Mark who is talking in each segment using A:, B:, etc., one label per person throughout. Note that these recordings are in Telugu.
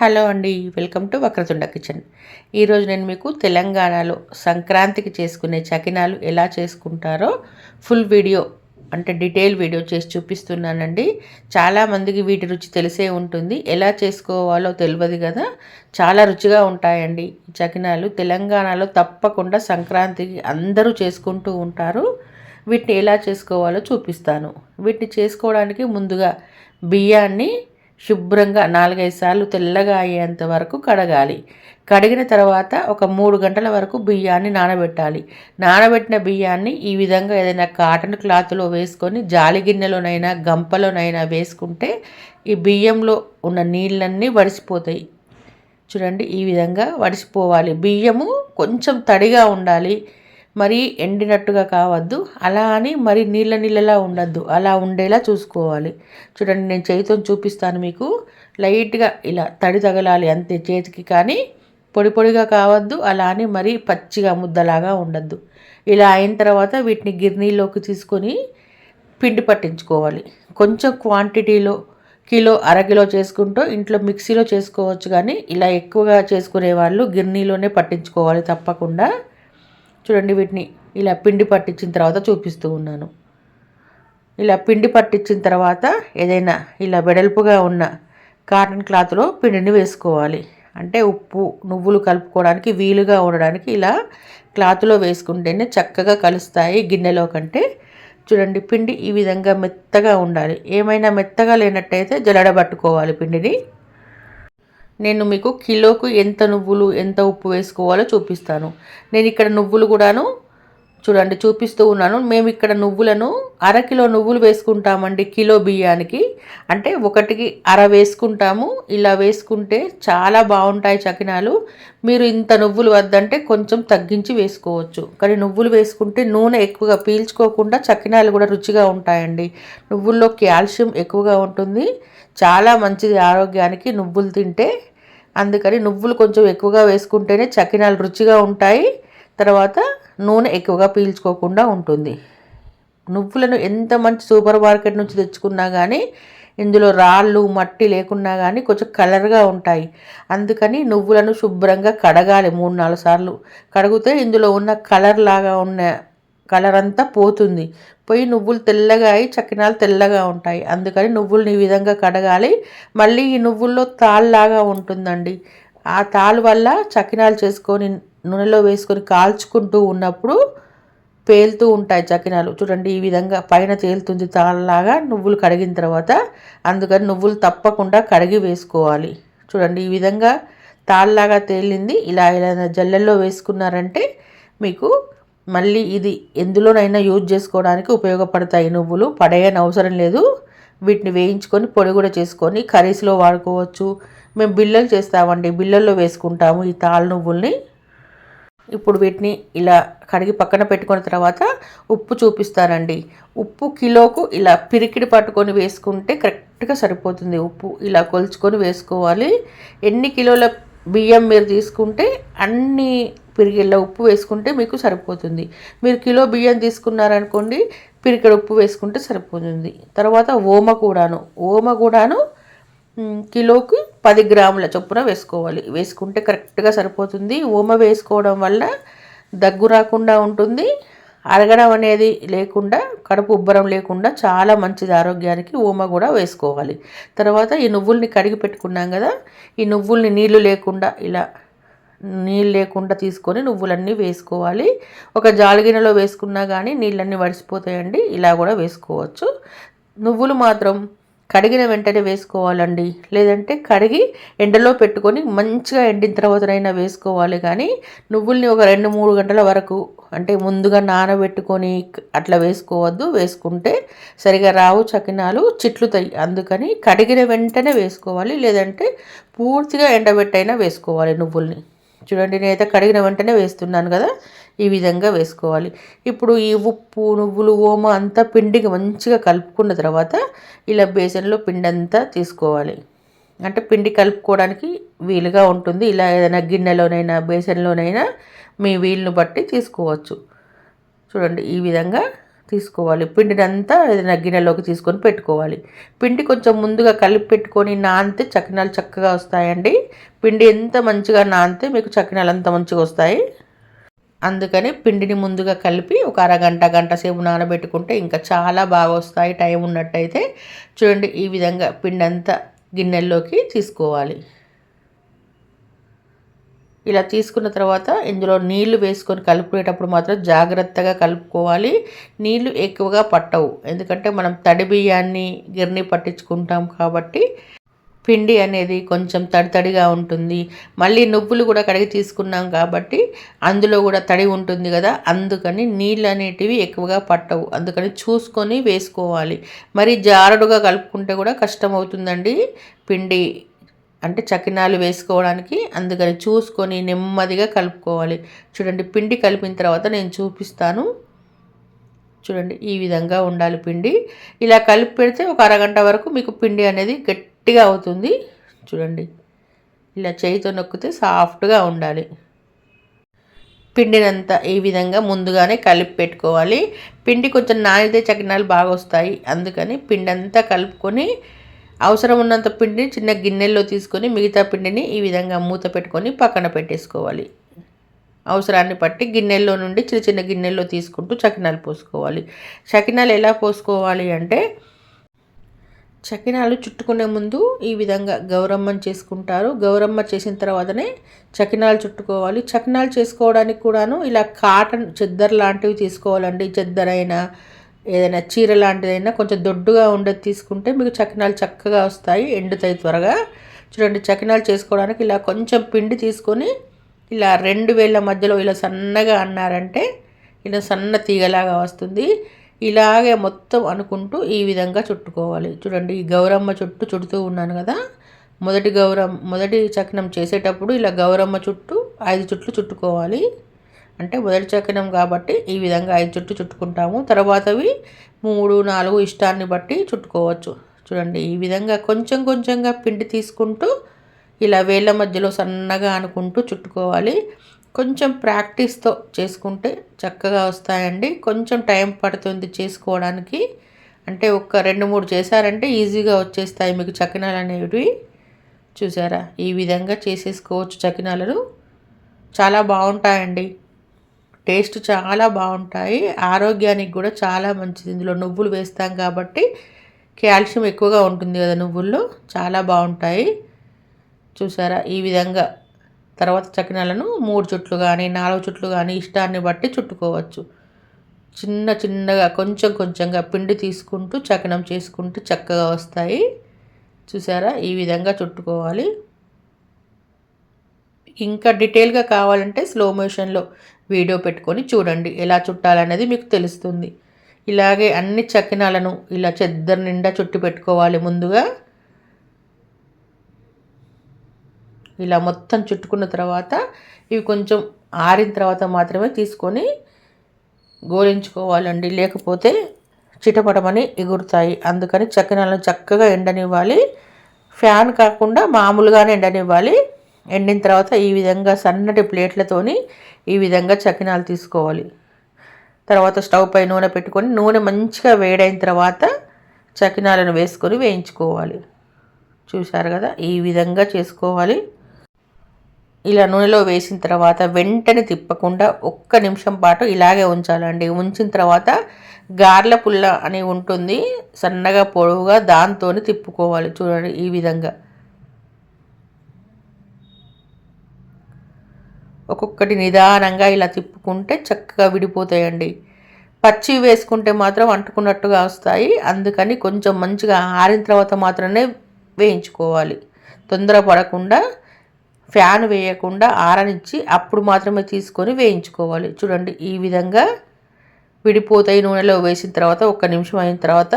A: హలో అండి వెల్కమ్ టు వక్రతుండ కిచెన్. ఈరోజు నేను మీకు తెలంగాణలో సంక్రాంతికి చేసుకునే చకినాలు ఎలా చేసుకుంటారో ఫుల్ వీడియో అంటే డీటెయిల్ వీడియో చేసి చూపిస్తున్నానండి. చాలామందికి వీటి రుచి తెలిసే ఉంటుంది. ఎలా చేసుకోవాలో తెలియదు కదా. చాలా రుచిగా ఉంటాయండి చకినాలు. తెలంగాణలో తప్పకుండా సంక్రాంతికి అందరూ చేసుకుంటూ ఉంటారు. వీటిని ఎలా చేసుకోవాలో చూపిస్తాను. వీటిని చేసుకోవడానికి ముందుగా బియ్యాన్ని శుభ్రంగా నాలుగైదు సార్లు తెల్లగా అయ్యేంత వరకు కడగాలి. కడిగిన తర్వాత ఒక మూడు గంటల వరకు బియ్యాన్ని నానబెట్టాలి. నానబెట్టిన బియ్యాన్ని ఈ విధంగా ఏదైనా కాటన్ క్లాత్లో వేసుకొని జాలి గిన్నెలోనైనా గంపలోనైనా వేసుకుంటే ఈ బియ్యంలో ఉన్న నీళ్ళన్నీ వడిసిపోతాయి. చూడండి ఈ విధంగా వడిసిపోవాలి. బియ్యము కొంచెం తడిగా ఉండాలి. మరీ ఎండినట్టుగా కావద్దు. అలా అని మరి నీళ్ళ నీళ్ళలా ఉండద్దు. అలా ఉండేలా చూసుకోవాలి. చూడండి నేను చేతితో చూపిస్తాను మీకు. లైట్గా ఇలా తడి తగలాలి అంతే చేతికి కానీ. పొడి పొడిగా కావద్దు. అలా అని మరీ పచ్చిగా ముద్దలాగా ఉండద్దు. ఇలా అయిన తర్వాత వీటిని గిర్నీలోకి తీసుకొని పిండి పట్టించుకోవాలి. కొంచెం క్వాంటిటీలో కిలో అరకిలో చేసుకుంటూ ఇంట్లో మిక్సీలో చేసుకోవచ్చు కానీ ఇలా ఎక్కువగా చేసుకునే వాళ్ళు గిర్నీలోనే పట్టించుకోవాలి తప్పకుండా. చూడండి వీటిని. ఇలా పిండి పట్టించిన తర్వాత చూపిస్తూ ఉన్నాను. ఇలా పిండి పట్టించిన తర్వాత ఏదైనా ఇలా వెడల్పుగా ఉన్న కాటన్ క్లాత్లో పిండిని వేసుకోవాలి. అంటే ఉప్పు నువ్వులు కలుపుకోవడానికి వీలుగా ఉండడానికి ఇలా క్లాత్లో వేసుకుంటేనే చక్కగా కలుస్తాయి గిన్నెలో కంటే. చూడండి పిండి ఈ విధంగా మెత్తగా ఉండాలి. ఏమైనా మెత్తగా లేనట్టయితే జలడబట్టుకోవాలి పిండిని. నేను మీకు కిలోకు ఎంత నువ్వులు ఎంత ఉప్పు వేసుకోవాలో చూపిస్తాను. నేను ఇక్కడ నువ్వులు కూడాను చూడండి చూపిస్తూ ఉన్నాను. మేము ఇక్కడ నువ్వులను అరకిలో నువ్వులు వేసుకుంటామండి కిలో బియ్యానికి. అంటే ఒకటికి అర వేసుకుంటాము. ఇలా వేసుకుంటే చాలా బాగుంటాయి చకినాలు. మీరు ఇంత నువ్వులు వద్దంటే కొంచెం తగ్గించి వేసుకోవచ్చు. కానీ నువ్వులు వేసుకుంటే నూనె ఎక్కువగా పీల్చుకోకుండా చకినాలు కూడా రుచిగా ఉంటాయండి. నువ్వుల్లో కాల్షియం ఎక్కువగా ఉంటుంది. చాలా మంచిది ఆరోగ్యానికి నువ్వులు తింటే. అందుకని నువ్వులు కొంచెం ఎక్కువగా వేసుకుంటేనే చకినాలు రుచిగా ఉంటాయి. తర్వాత నూనె ఎక్కువగా పీల్చుకోకుండా ఉంటుంది. నువ్వులను ఎంత మంచి సూపర్ మార్కెట్ నుంచి తెచ్చుకున్నా కానీ ఇందులో రాళ్ళు మట్టి లేకున్నా కానీ కొంచెం కలర్గా ఉంటాయి. అందుకని నువ్వులను శుభ్రంగా కడగాలి మూడు నాలుగు సార్లు. కడిగితే ఇందులో ఉన్న కలర్ లాగా ఉన్న కలర్ అంతా పోతుంది. పోయి నువ్వులు తెల్లగా అయి చకినాలు తెల్లగా ఉంటాయి. అందుకని నువ్వులని ఈ విధంగా కడగాలి. మళ్ళీ ఈ నువ్వుల్లో తాళ్ళలాగా ఉంటుందండి. ఆ తాళ్ళు వల్ల చకినాలు చేసుకొని నూనెలో వేసుకొని కాల్చుకుంటూ ఉన్నప్పుడు పేలుతూ ఉంటాయి చకినాలు చూడండి ఈ విధంగా పైన తేలుతుంది తాళ్ళలాగా నువ్వులు కడిగిన తర్వాత అందుకని నువ్వులు తప్పకుండా కడిగి వేసుకోవాలి. చూడండి ఈ విధంగా తాళ్ళలాగా తేలింది. ఇలా ఇలా జల్లెల్లో వేసుకున్నారంటే మీకు మళ్ళీ ఇది ఎందులోనైనా యూజ్ చేసుకోవడానికి ఉపయోగపడతాయి నువ్వులు. పడేయని అవసరం లేదు. వీటిని వేయించుకొని పొడి కూడా చేసుకొని కర్రీస్లో వాడుకోవచ్చు. మేము బిల్లలు చేస్తామండి. బిల్లల్లో వేసుకుంటాము ఈ తాళ్ళ నువ్వుల్ని. ఇప్పుడు వీటిని ఇలా కడిగి పక్కన పెట్టుకున్న తర్వాత ఉప్పు చూపిస్తానండి. ఉప్పు కిలోకు ఇలా పిరికిడి పట్టుకొని వేసుకుంటే కరెక్ట్గా సరిపోతుంది ఉప్పు. ఇలా కొలుచుకొని వేసుకోవాలి. ఎన్ని కిలోల బియ్యం మీరు తీసుకుంటే అన్ని పిరిగిళ్ళ ఉప్పు వేసుకుంటే మీకు సరిపోతుంది. మీరు కిలో బియ్యం తీసుకున్నారనుకోండి పిరికెడు ఉప్పు వేసుకుంటే సరిపోతుంది. తర్వాత ఓమ కూడాను ఓమ కూడాను కిలోకి పది గ్రాముల చొప్పున వేసుకోవాలి. వేసుకుంటే కరెక్ట్గా సరిపోతుంది. ఓమ వేసుకోవడం వల్ల దగ్గు రాకుండా ఉంటుంది. అరగడం అనేది లేకుండా కడుపు ఉబ్బరం లేకుండా చాలా మంచిది ఆరోగ్యానికి ఓమ కూడా వేసుకోవాలి. తర్వాత ఈ నువ్వుల్ని కడిగి పెట్టుకున్నాం కదా ఈ నువ్వుల్ని నీళ్ళు లేకుండా ఇలా నీళ్ళు లేకుండా తీసుకొని నువ్వులన్నీ వేసుకోవాలి. ఒక జాలిగినలో వేసుకున్నా కానీ నీళ్ళన్నీ వడిసిపోతాయండి. ఇలా కూడా వేసుకోవచ్చు. నువ్వులు మాత్రం కడిగిన వెంటనే వేసుకోవాలండి. లేదంటే కడిగి ఎండలో పెట్టుకొని మంచిగా ఎండిన తర్వాతనైనా వేసుకోవాలి కానీ నువ్వుల్ని ఒక రెండు మూడు గంటల వరకు అంటే ముందుగా నానబెట్టుకొని అట్లా వేసుకోవద్దు. వేసుకుంటే సరిగా రావు చకినాలు చిట్లుతాయి. అందుకని కడిగిన వెంటనే వేసుకోవాలి. లేదంటే పూర్తిగా ఎండబెట్టైనా వేసుకోవాలి నువ్వుల్ని. చూడండి నేనైతే కడిగిన వెంటనే వేస్తున్నాను కదా ఈ విధంగా వేసుకోవాలి. ఇప్పుడు ఈ ఉప్పు నువ్వులు ఓమ అంతా పిండికి మంచిగా కలుపుకున్న తర్వాత ఇలా బేసన్లో పిండి అంతా తీసుకోవాలి. అంటే పిండి కలుపుకోవడానికి వీలుగా ఉంటుంది. ఇలా ఏదైనా గిన్నెలోనైనా బేసన్లోనైనా మీ వీలును బట్టి తీసుకోవచ్చు. చూడండి ఈ విధంగా తీసుకోవాలి. పిండిని అంతా ఏదైనా గిన్నెలోకి తీసుకొని పెట్టుకోవాలి. పిండి కొంచెం ముందుగా కలిపి పెట్టుకొని నానితే చకినాలు చక్కగా వస్తాయండి. పిండి ఎంత మంచిగా నానితే మీకు చకినాలు అంత మంచిగా వస్తాయి. అందుకని పిండిని ముందుగా కలిపి ఒక అరగంట గంట సేపు నానబెట్టుకుంటే ఇంకా చాలా బాగా వస్తాయి. టైం ఉన్నట్టయితే చూడండి ఈ విధంగా పిండి అంతా గిన్నెల్లోకి తీసుకోవాలి. ఇలా తీసుకున్న తర్వాత ఇందులో నీళ్ళు వేసుకొని కలుపుకునేటప్పుడు మాత్రం జాగ్రత్తగా కలుపుకోవాలి. నీళ్ళు ఎక్కువగా పట్టవు. ఎందుకంటే మనం తడి బియ్యాన్ని గిర్ని పట్టించుకుంటాం కాబట్టి పిండి అనేది కొంచెం తడి తడిగా ఉంటుంది. మళ్ళీ నువ్వులు కూడా కడిగి తీసుకున్నాం కాబట్టి అందులో కూడా తడి ఉంటుంది కదా. అందుకని నీళ్ళు అనేటివి ఎక్కువగా పట్టవు. అందుకని చూసుకొని వేసుకోవాలి. మరి జారుడుగా కలుపుకుంటే కూడా కష్టం అవుతుందండి పిండి. అంటే చకినాలు వేసుకోవడానికి అందుకని చూసుకొని నెమ్మదిగా కలుపుకోవాలి. చూడండి పిండి కలిపిన తర్వాత నేను చూపిస్తాను. చూడండి ఈ విధంగా ఉండాలి పిండి. ఇలా కలిపి పెడితే ఒక అరగంట వరకు మీకు పిండి అనేది గట్టిగా అవుతుంది. చూడండి ఇలా చేయితో నొక్కితే సాఫ్ట్గా ఉండాలి. పిండినంతా ఈ విధంగా ముందుగానే కలిపి పెట్టుకోవాలి. పిండి కొంచెం నానితే చకినాలు బాగా వస్తాయి. అందుకని పిండి అంతా కలుపుకొని అవసరం ఉన్నంత పిండిని చిన్న గిన్నెల్లో తీసుకొని మిగతా పిండిని ఈ విధంగా మూత పెట్టుకొని పక్కన పెట్టేసుకోవాలి. అవసరాన్ని బట్టి గిన్నెల్లో నుండి చిన్న చిన్న గిన్నెల్లో తీసుకుంటూ చకినాలు పోసుకోవాలి. చకినాలు ఎలా పోసుకోవాలి అంటే చకినాలు చుట్టుకునే ముందు ఈ విధంగా గౌరమ్మని చేసుకుంటారు. గౌరమ్మ చేసిన తర్వాతనే చకినాలు చుట్టుకోవాలి. చకినాలు చేసుకోవడానికి కూడాను ఇలా కాటన్ చెద్దర్ లాంటివి తీసుకోవాలండి చెద్దరైనా ఏదైనా చీర లాంటిదైనా కొంచెం దొడ్డుగా ఉండేది తీసుకుంటే మీకు చకినాలు చక్కగా వస్తాయి ఎండుతాయి త్వరగా. చూడండి చకినాలు చేసుకోవడానికి ఇలా కొంచెం పిండి తీసుకొని ఇలా రెండు వేళ్ళ మధ్యలో ఇలా సన్నగా అన్నారంటే ఇలా సన్న తీగలాగా వస్తుంది. ఇలాగే మొత్తం అనుకుంటూ ఈ విధంగా చుట్టుకోవాలి. చూడండి ఈ గౌరమ్మ చుట్టూ చుడుతూ ఉన్నాను కదా. మొదటి గౌరమ్మ మొదటి చక్రం చేసేటప్పుడు ఇలా గౌరమ్మ చుట్టూ ఐదు చుట్లు చుట్టుకోవాలి. అంటే మొదటి చక్రం కాబట్టి ఈ విధంగా ఐదు చుట్టూ చుట్టుకుంటాము. తర్వాతవి మూడు నాలుగు ఇష్టాన్ని బట్టి చుట్టుకోవచ్చు. చూడండి ఈ విధంగా కొంచెం కొంచెంగా పిండి తీసుకుంటూ ఇలా వేళ్ళ మధ్యలో సన్నగా అనుకుంటూ చుట్టుకోవాలి. కొంచెం ప్రాక్టీస్తో చేసుకుంటే చక్కగా వస్తాయండి. కొంచెం టైం పడుతుంది చేసుకోవడానికి. అంటే ఒక రెండు మూడు చేశారంటే ఈజీగా వచ్చేస్తాయి మీకు చకినాలు అనేవి చూసారా? ఈ విధంగా చేసేసుకోవచ్చు చకినాలను. చాలా బాగుంటాయండి. టేస్ట్ చాలా బాగుంటాయి. ఆరోగ్యానికి కూడా చాలా మంచిది. ఇందులో నువ్వులు వేస్తాం కాబట్టి కాల్షియం ఎక్కువగా ఉంటుంది కదా నువ్వుల్లో. చాలా బాగుంటాయి. చూసారా? ఈ విధంగా తర్వాత చకినాలను మూడు చుట్లు కానీ నాలుగు చుట్లు కానీ ఇష్టాన్ని బట్టి చుట్టుకోవచ్చు. చిన్న చిన్నగా కొంచెం కొంచెంగా పిండి తీసుకుంటూ చకనం చేసుకుంటూ చక్కగా వస్తాయి. చూసారా? ఈ విధంగా చుట్టుకోవాలి. ఇంకా డీటెయిల్గా కావాలంటే స్లో మోషన్లో వీడియో పెట్టుకొని చూడండి ఎలా చుట్టాలనేది మీకు తెలుస్తుంది. ఇలాగే అన్ని చకినాలను ఇలా చెద్దరు నిండా చుట్టి పెట్టుకోవాలి ముందుగా. ఇలా మొత్తం చుట్టుకున్న తర్వాత ఇవి కొంచెం ఆరిన తర్వాత మాత్రమే తీసుకొని గోలించుకోవాలండి. లేకపోతే చిటపటమని ఎగురుతాయి. అందుకని చకినాలను చక్కగా ఎండనివ్వాలి. ఫ్యాన్ కాకుండా మామూలుగానే ఎండనివ్వాలి. ఎండిన తర్వాత ఈ విధంగా సన్నటి ప్లేట్లతోని ఈ విధంగా చకినాలు తీసుకోవాలి. తర్వాత స్టవ్ పై నూనె పెట్టుకొని నూనె మంచిగా వేడైన తర్వాత చకినాలను వేసుకొని వేయించుకోవాలి. చూశారు కదా? ఈ విధంగా చేసుకోవాలి. ఇలా నూనెలో వేసిన తర్వాత వెంటనే తిప్పకుండా ఒక్క నిమిషం పాటు ఇలాగే ఉంచాలండి. ఉంచిన తర్వాత గార్ల పుల్ల అని ఉంటుంది. సన్నగా పొడవుగా దాంతో తిప్పుకోవాలి. చూడండి ఈ విధంగా. ఒక్కొక్కటి నిదానంగా ఇలా తిప్పుకుంటే చక్కగా విడిపోతాయండి. పచ్చి వేసుకుంటే మాత్రం అంటుకున్నట్టుగా వస్తాయి. అందుకని కొంచెం మంచిగా ఆరిన తర్వాత మాత్రమే వేయించుకోవాలి. తొందర పడకుండా ఫ్యాన్ వేయకుండా ఆరనిచ్చి అప్పుడు మాత్రమే తీసుకొని వేయించుకోవాలి. చూడండి ఈ విధంగా విడిపోతాయి నూనెలో వేసిన తర్వాత ఒక నిమిషం అయిన తర్వాత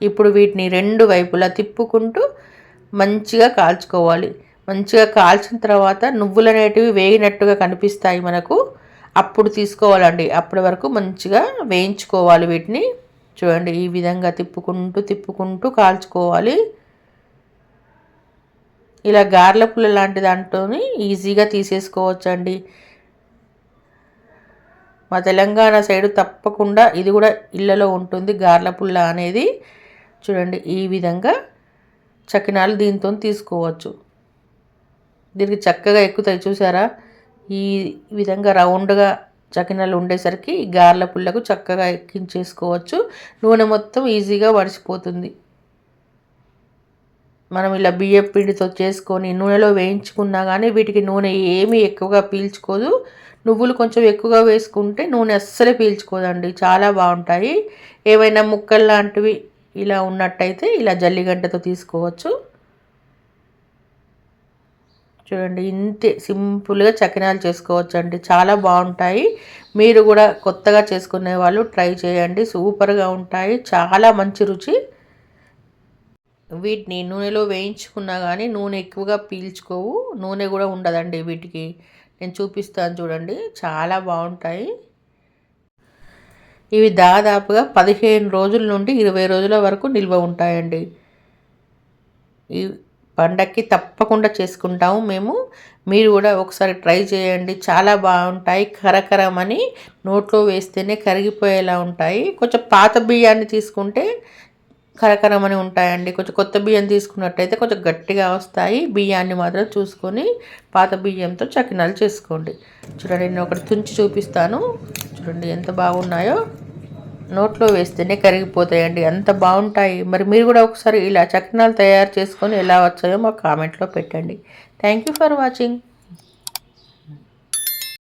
A: ఇప్పుడు వీటిని రెండు వైపులా తిప్పుకుంటూ మంచిగా కాల్చుకోవాలి. మంచిగా కాల్చిన తర్వాత నువ్వులు అనేటివి వేగినట్టుగా కనిపిస్తాయి మనకు. అప్పుడు తీసుకోవాలండి. అప్పటి వరకు మంచిగా వేయించుకోవాలి వీటిని. చూడండి ఈ విధంగా తిప్పుకుంటూ తిప్పుకుంటూ కాల్చుకోవాలి. ఇలా గార్ల పుల్ల లాంటి దాంట్లో ఈజీగా తీసేసుకోవచ్చండి. మా తెలంగాణ సైడు తప్పకుండా ఇది కూడా ఇళ్ళలో ఉంటుంది గార్ల పుల్ల అనేది. చూడండి ఈ విధంగా చకినాలు దీంతో తీసుకోవచ్చు. దీనికి చక్కగా ఎక్కుతాయి చూసారా? ఈ విధంగా రౌండ్గా చకినాలు ఉండేసరికి ఈ గార్ల పుల్లకు చక్కగా ఎక్కించేసుకోవచ్చు. నూనె మొత్తం ఈజీగా వడిచిపోతుంది మనం ఇలా బియ్యం పిండితో చేసుకొని నూనెలో వేయించుకున్నా కానీ వీటికి నూనె ఏమీ ఎక్కువగా పీల్చుకోదు. నువ్వులు కొంచెం ఎక్కువగా వేసుకుంటే నూనె అస్సలే పీల్చుకోదండి. చాలా బాగుంటాయి. ఏవైనా ముక్కలు లాంటివి ఇలా ఉన్నట్టయితే ఇలా జల్లిగంటతో తీసుకోవచ్చు. చూడండి ఇంతే సింపుల్గా చకినాలు చేసుకోవచ్చండి. చాలా బాగుంటాయి. మీరు కూడా కొత్తగా చేసుకునే వాళ్ళు ట్రై చేయండి. సూపర్గా ఉంటాయి. చాలా మంచి రుచి. వీటిని నూనెలో వేయించుకున్నా కానీ నూనె ఎక్కువగా పీల్చుకోవు. నూనె కూడా ఉండదండి వీటికి. నేను చూపిస్తాను చూడండి. చాలా బాగుంటాయి. ఇవి దాదాపుగా పదిహేను రోజుల నుండి ఇరవై రోజుల వరకు నిల్వ ఉంటాయండి. పండక్కి తప్పకుండా చేసుకుంటాము మేము. మీరు కూడా ఒకసారి ట్రై చేయండి. చాలా బాగుంటాయి. కరకరమని నోట్లో వేస్తేనే కరిగిపోయేలా ఉంటాయి. కొంచెం పాత బియ్యాన్ని తీసుకుంటే కరకరమని ఉంటాయండి. కొంచెం కొత్త బియ్యం తీసుకున్నట్టయితే కొంచెం గట్టిగా వస్తాయి. బియ్యాన్ని మాత్రం చూసుకొని పాత బియ్యంతో చకినాలు చేసుకోండి. చూడండి నేను ఒకటి తుంచి చూపిస్తాను. చూడండి ఎంత బాగున్నాయో. నోట్లో వేస్తేనే కరిగిపోతాయండి. అంత బాగుంటాయి. మరి మీరు కూడా ఒకసారి ఇలా చకినాలు తయారు చేసుకొని ఎలా వచ్చాయో మా కామెంట్లో పెట్టండి. Thank you for watching